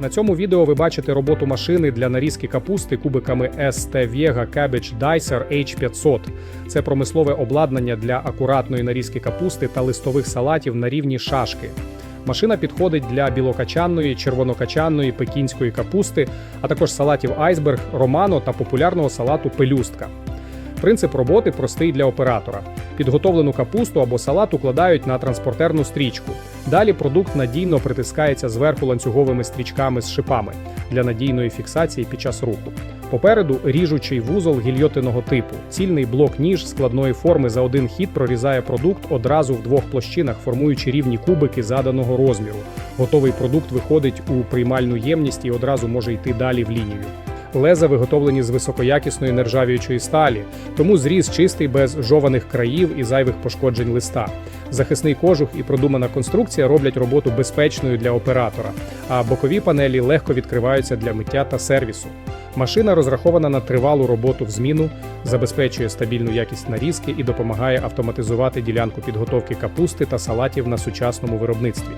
На цьому відео ви бачите роботу машини для нарізки капусти кубиками ST Vega Cabbage Dicer H500. Це промислове обладнання для акуратної нарізки капусти та листових салатів на рівні шашки. Машина підходить для білокачанної, червонокачанної, пекінської капусти, а також салатів айсберг, романо та популярного салату пелюстка. Принцип роботи простий для оператора. Підготовлену капусту або салат укладають на транспортерну стрічку. Далі продукт надійно притискається зверху ланцюговими стрічками з шипами для надійної фіксації під час руху. Попереду ріжучий вузол гільйотиного типу. Цільний блок ніж складної форми за один хід прорізає продукт одразу в двох площинах, формуючи рівні кубики заданого розміру. Готовий продукт виходить у приймальну ємність і одразу може йти далі в лінію. Леза виготовлені з високоякісної нержавіючої сталі, тому зріз чистий без жованих країв і зайвих пошкоджень листа. Захисний кожух і продумана конструкція роблять роботу безпечною для оператора, а бокові панелі легко відкриваються для миття та сервісу. Машина розрахована на тривалу роботу в зміну, забезпечує стабільну якість нарізки і допомагає автоматизувати ділянку підготовки капусти та салатів на сучасному виробництві.